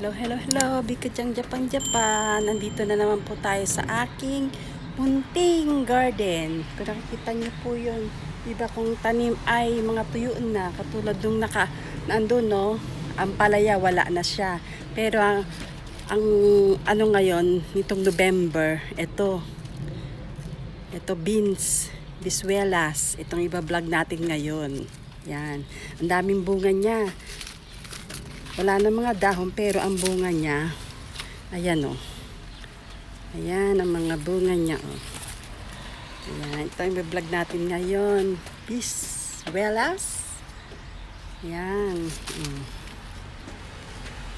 Hello, hello, hello. Bikajang Japan, Japan. Nandito na naman po tayo sa aking munting garden. Kung nakikita niyo po yun, iba kong tanim ay mga tuyo na. Katulad nung naka, nandun, no? Ang palaya, wala na siya. Pero ang, ang ano ngayon, nitong November, ito. Ito, beans. Biswelas. Itong iba-vlog natin ngayon. Yan. Ang daming bunga niya. Wala na mga dahon pero ang bunga niya, ayan. Oh. Ayan ang mga bunga niya. Oh. Ayan, ito yung vlog natin ngayon. Peace, wellas. Ayan. Mm.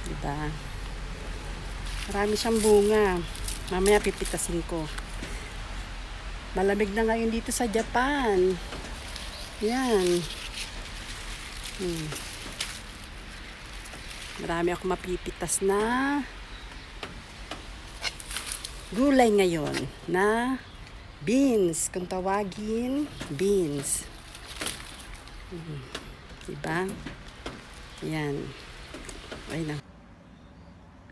Diba? Marami siyang bunga. Mamaya pipitasin ko. Malamig na ngayon dito sa Japan. Ayan. Hmm. Marami ako mapipitas na gulay ngayon na beans. Kung tawagin, beans. Hmm. Diba? Ayan. Ay na.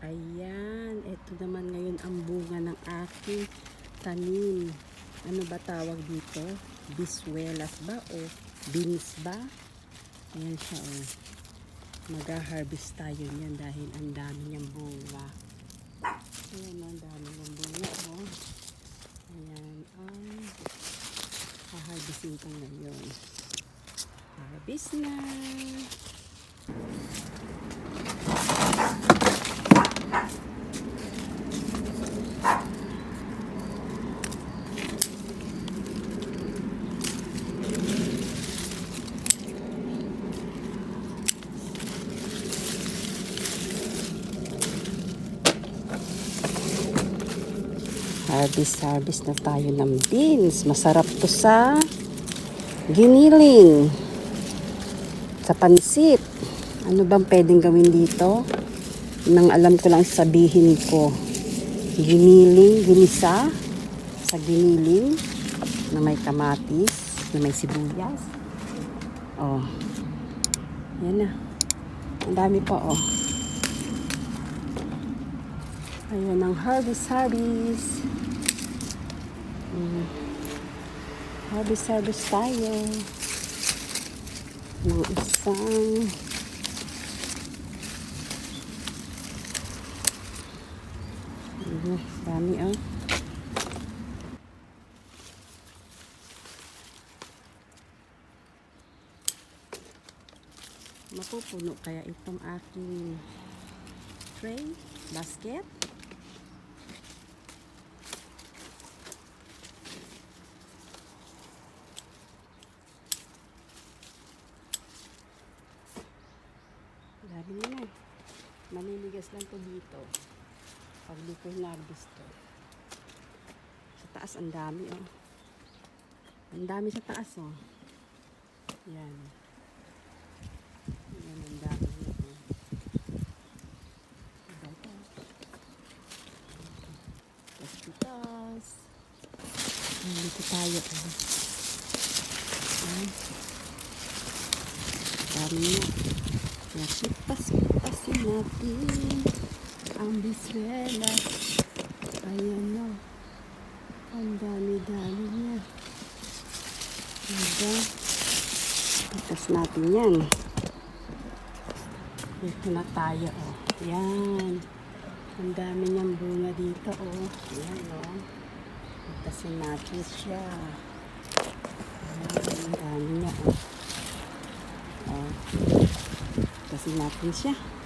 Ayan. Ito naman ngayon ang bunga ng aking tanim. Ano ba tawag dito? Biswelas ba o beans ba? Ayan siya. Oh mag-harvest tayo niyan dahil ang dami niyang bunga. Ayan, ang dami niyang bunga. Oh. Ayan, ang haharvestin ko ngayon. Harvest na! Harvest, harvest na tayo ng beans. Masarap to sa giniling. Sa pansit. Ano bang pwedeng gawin dito? Nang alam ko lang sabihin ko. Giniling, ginisa. Sa giniling. Na may kamatis. Na may sibuyas. Oh. Yan na. Ang dami pa oh. Ayan ang harvest, harvest. Mm. Harvest, harvest tayo. Yung isang mm, dami ah. Mapupuno kaya itong aking tray, basket. Dami na na. Maninigas lang to dito. Pag di ko hinarvest to. Sa taas ang dami oh. Ang dami sa taas oh. Yan. Yan ang dami ito? Hospitas. Dito tayo oh. Yan. Dami na. Nasipas-pasin natin ang biswela. Ayan o. Ang dami-dami niya. Diba? Pitas natin yan. Dito na tayo o. Yan. Ang dami niyang bunga dito o. Ayan o. Pitasin natin siya. Ayan, ang dami niya o. Oh. Kasi natin siya.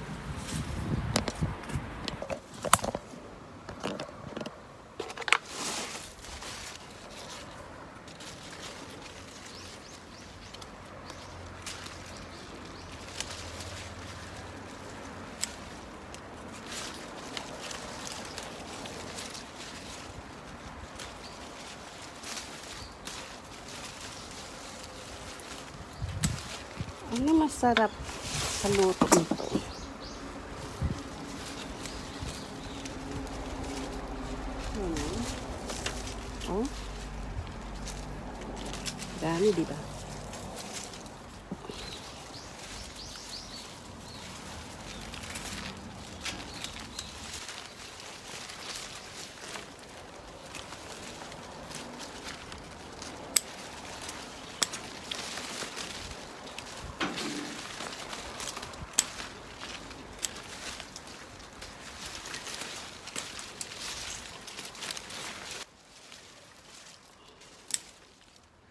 Ano masarap sa luto nito? Ano? Oh? Dami, di ba?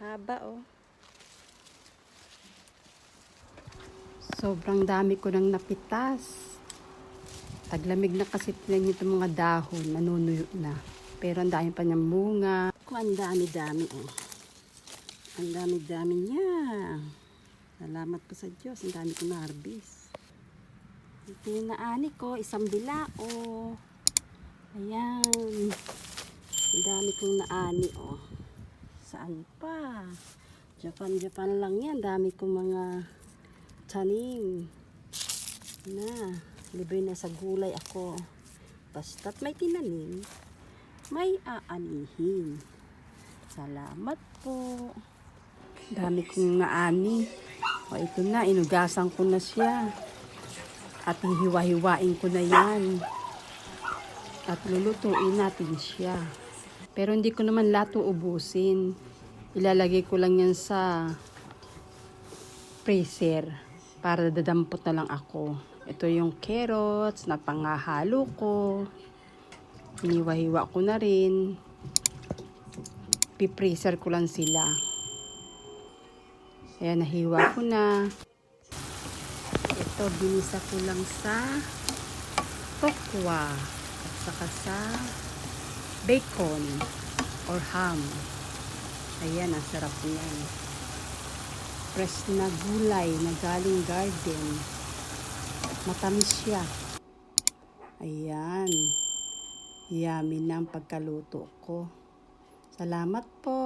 Haba oh. Sobrang dami ko nang napitas. Taglamig na kasi tinan itong mga dahon, nanunuyo na. Pero ang dami pa niyang bunga. Kung ang dami-dami oh. Ang dami-dami niya. Salamat po sa Diyos. Ang dami ko na harvest. Ito yung naani ko. Isang bilao. Ayan. Ang dami kong naani oh. Saan pa? Japan, Japan lang yan. Dami kong mga tanim. Na. Libre na sa gulay ako. Basta't may tinanim, may aanihin. Salamat po. Dami kong naani. O ito na, inugasan ko na siya. At hihiwa-hiwain ko na yan. At lulutuin natin siya. Pero hindi ko naman lahat ubusin. Ilalagay ko lang yan sa freezer para dadampot na lang ako. Ito yung carrots na pangahalo ko. Hiniwa-hiwa ko na rin. Pipreaser ko lang sila. Ayan, nahiwa ko na. Ito, binisa ko lang sa tokwa at saka sa bacon or ham. Ayan, ang sarap niyan. Fresh na gulay na galing garden. Matamis siya. Ayan. Yummy na ang pagkaluto ko. Salamat po.